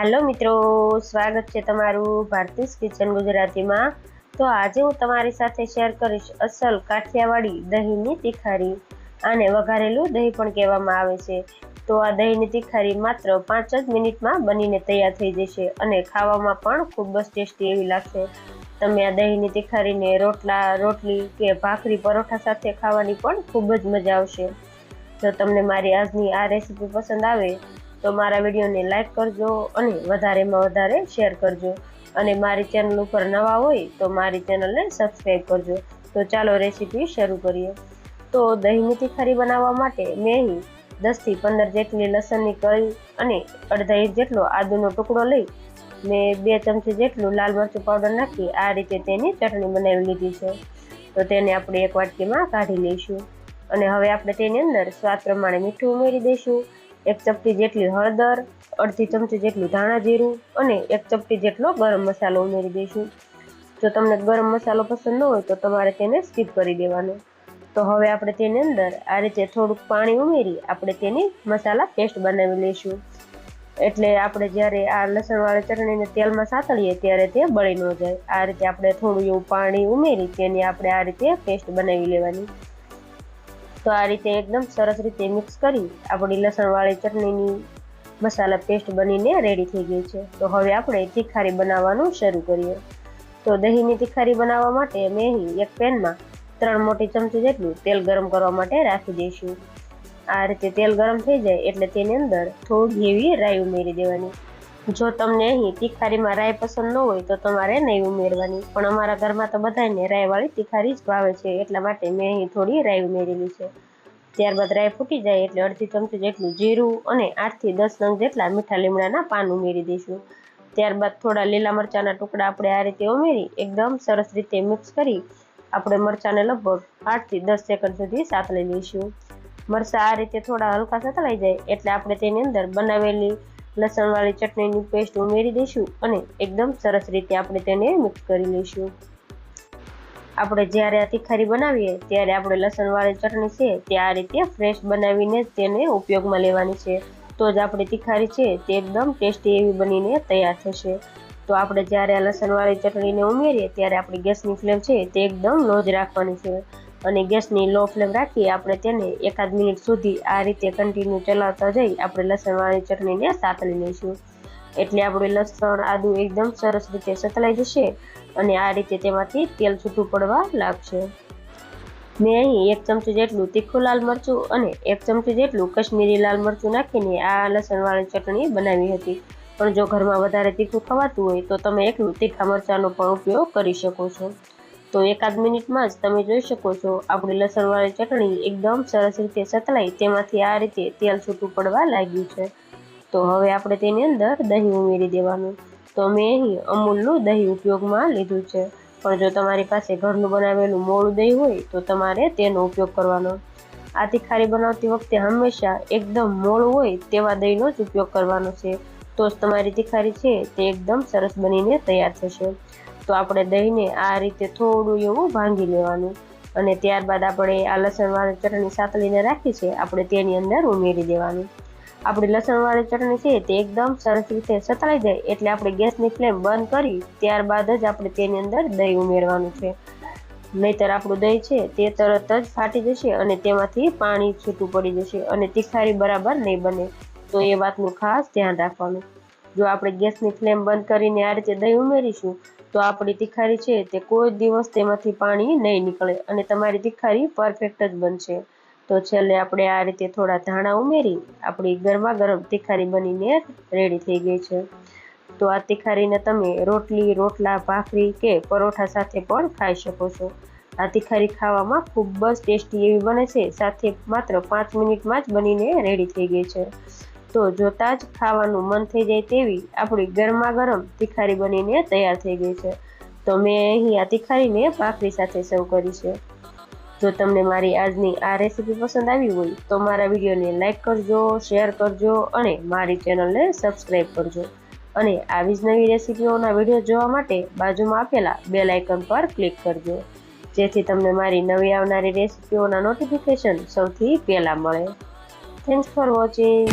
હાલો મિત્રો, સ્વાગત છે તમારું ભારતીસ કિચન ગુજરાતીમાં. તો આજે હું તમારી સાથે શેર કરીશ અસલ કાઠિયાવાડી દહીંની તિખારી. આને વઘારેલું દહીં પણ કહેવામાં આવે છે. તો આ દહીંની તિખારી માત્ર પાંચ જ મિનિટમાં બનીને તૈયાર થઈ જશે અને ખાવામાં પણ ખૂબ જ ટેસ્ટી એવી લાગશે. તમે આ દહીંની તિખારીને રોટલા, રોટલી કે ભાખરી પરોઠા સાથે ખાવાની પણ ખૂબ જ મજા આવશે. જો તમને મારી આજની આ રેસીપી પસંદ આવે તો મારા વિડીયોને લાઈક કરજો અને વધારેમાં વધારે શેર કરજો. અને મારી ચેનલ ઉપર નવા હોય તો મારી ચેનલને સબસ્ક્રાઈબ કરજો. તો ચાલો રેસીપી શરૂ કરીએ. તો દહીંની તીખારી બનાવવા માટે મેં અહીં દસથી પંદર જેટલી લસણની કળી અને અડધા ઇંચ જેટલો આદુનો ટુકડો લઈ મેં બે ચમચી જેટલું લાલ મરચું પાવડર નાખી આ રીતે તેની ચટણી બનાવી લીધી છે. તો તેને આપણે એક વાટકીમાં કાઢી લઈશું. અને હવે આપણે તેની અંદર સ્વાદ પ્રમાણે મીઠું ઉમેરી દઈશું. એક ચપટી જેટલી હળદર, અડધી ચમચી જેટલું ધાણા જીરું અને એક ચપટી જેટલો ગરમ મસાલો ઉમેરી દઈશું. જો તમને ગરમ મસાલો પસંદ ન હોય તો તમારે તેને સ્કીપ કરી દેવાનો. તો હવે આપણે તેની અંદર આ રીતે થોડુંક પાણી ઉમેરી આપણે તેની મસાલા પેસ્ટ બનાવી લઈશું. એટલે આપણે જ્યારે આ લસણવાળી ચટણીને તેલમાં સાતળીએ ત્યારે તે બળી ન જાય. આ રીતે આપણે થોડું એવું પાણી ઉમેરી તેની આપણે આ રીતે પેસ્ટ બનાવી લેવાની. તો આ રીતે એકદમ સરસ રીતે મિક્સ કરી આપણી લસણવાળી ચટણીની મસાલા પેસ્ટ બનીને રેડી થઈ ગઈ છે. તો હવે આપણે તીખારી બનાવવાનું શરૂ કરીએ. તો દહીંની તીખારી બનાવવા માટે મેં અહીં એક પેનમાં ત્રણ મોટી ચમચી જેટલું તેલ ગરમ કરવા માટે રાખી દઈશું. આ રીતે તેલ ગરમ થઈ જાય એટલે તેની અંદર થોડી એવી રાઈ ઉમેરી દેવાની. જો તમને અહીં તીખારીમાં રાય પસંદ ન હોય તો તમારે નહીં ઉમેરવાની. પણ અમારા ઘરમાં તો બધાને રાયવાળી તીખારી જ ભાવે છે, એટલા માટે મેં અહીં થોડી રાઈ ઉમેરેલી છે. ત્યારબાદ રાઈ ફૂટી જાય એટલે અડધી ચમચી જેટલું જીરું અને આઠથી દસ નંગ જેટલા મીઠા લીમડાના પાન ઉમેરી દઈશું. ત્યારબાદ થોડા લીલા મરચાંના ટુકડા આપણે આ રીતે ઉમેરી એકદમ સરસ રીતે મિક્સ કરી આપણે મરચાંને લગભગ આઠથી દસ સેકન્ડ સુધી સાતળી લઈશું. મરચાં આ રીતે થોડા હલકા સતળાઈ જાય એટલે આપણે તેની અંદર બનાવેલી લસણવાળી ચટણીની પેસ્ટ ઉમેરી દઈશું અને એકદમ સરસ રીતે આપણે તેને મિક્સ કરી લઈશું. આપણે જ્યારે આ તીખારી બનાવીએ ત્યારે આપણે લસણવાળી ચટણી છે તે આ રીતે ફ્રેશ બનાવીને તેને ઉપયોગમાં લેવાની છે. તો જ આપણી તીખારી છે તે એકદમ ટેસ્ટી એવી બનીને તૈયાર થશે. તો આપણે જ્યારે આ લસણવાળી ચટણીને ઉમેરીએ ત્યારે આપણી ગેસની ફ્લેમ છે તે એકદમ લો જ રાખવાની છે. અને ગેસની લો ફ્લેમ રાખી આપણે તેને એકાદ મિનિટ સુધી આ રીતે કન્ટિન્યુ ચલાવતા જઈ આપણે લસણવાળી ચટણીને સાતળી લઈશું. એટલે આપણું લસણ આદુ એકદમ સરસ રીતે સતલાઈ જશે અને આ રીતે તેમાંથી તેલ છૂટું પડવા લાગશે. મેં અહીં એક ચમચી જેટલું તીખું લાલ મરચું અને એક ચમચી જેટલું કશ્મીરી લાલ મરચું નાખીને આ લસણવાળી ચટણી બનાવી હતી. પણ જો ઘરમાં વધારે તીખું ખવાતું હોય તો તમે એકલું તીખા મરચાંનો પણ ઉપયોગ કરી શકો છો. તો એકાદ મિનિટમાં જ તમે જોઈ શકો છો, આપણી લસણવાળી ચટણી એકદમ સરસ રીતે સતલાઈ, તેમાંથી આ રીતે તેલ છૂટું પડવા લાગ્યું છે. તો હવે આપણે તેની અંદર દહીં ઉમેરી દેવાનું. તો મેં અહીં અમૂલનું દહીં ઉપયોગમાં લીધું છે. પણ જો તમારી પાસે ઘરનું બનાવેલું મોળું દહીં હોય, તો તમારે તેનો ઉપયોગ કરવાનો. આ તીખારી બનાવતી વખતે હંમેશા એકદમ મોળું હોય તેવા દહીંનો જ ઉપયોગ કરવાનો છે. તો જ તમારી તીખારી છે તે એકદમ સરસ બનીને તૈયાર થશે. તો આપણે દહીંને આ રીતે થોડું એવું ભાંગી લેવાનું. અને ત્યારબાદ આપણે આ લસણવાળી ચટણી સાતલીને રાખી છે, આપણે તેની અંદર ઉમેરી દેવાનું. આપણી લસણવાળી ચટણી છે તે એકદમ સરસ રીતે સતળાઈ જાય એટલે આપણે ગેસની ફ્લેમ બંધ કરી ત્યારબાદ જ આપણે તેની અંદર દહીં ઉમેરવાનું છે. નહીતર આપણું દહીં છે તે તરત જ ફાટી જશે અને તેમાંથી પાણી છૂટું પડી જશે અને તીખારી બરાબર નહીં બને. તો એ વાતનું ખાસ ધ્યાન રાખવાનું. જો આપણે ગેસની ફ્લેમ બંધ કરીને આ રીતે દહીં ઉમેરીશું તો આપણી તિખારી છે તે કોઈ દિવસ તેમાંથી પાણી નહીં નીકળે અને તમારી તિખારી પરફેક્ટ જ બનશે. તો છેલ્લે આપણે આ રીતે થોડા ધાણા ઉમેરી આપણી ગરમા ગરમ તિખારી બનીને રેડી થઈ ગઈ છે. તો આ તિખારીને તમે રોટલી, રોટલા, ભાખરી કે પરોઠા સાથે પણ ખાઈ શકો છો. આ તિખારી ખાવામાં ખૂબ જ ટેસ્ટી એવી બને છે, સાથે માત્ર પાંચ મિનિટમાં જ બનીને રેડી થઈ ગઈ છે. તો જોતાં જ ખાવાનું મન થઈ જાય તેવી આપણી ગરમા ગરમ તિખારી બનીને તૈયાર થઈ ગઈ છે. તો મેં અહીં આ તિખારીને ભાખરી સાથે સર્વ કરી છે. જો તમને મારી આજની આ રેસીપી પસંદ આવી હોય તો મારા વિડીયોને લાઇક કરજો, શેર કરજો અને મારી ચેનલને સબસ્ક્રાઈબ કરજો. અને આવી જ નવી રેસીપીઓના વીડિયો જોવા માટે બાજુમાં આપેલા બે આઇકન પર ક્લિક કરજો. જેથી તમને મારી નવી આવનારી રેસીપીઓના નોટિફિકેશન સૌથી પહેલાં મળે. Thanks for watching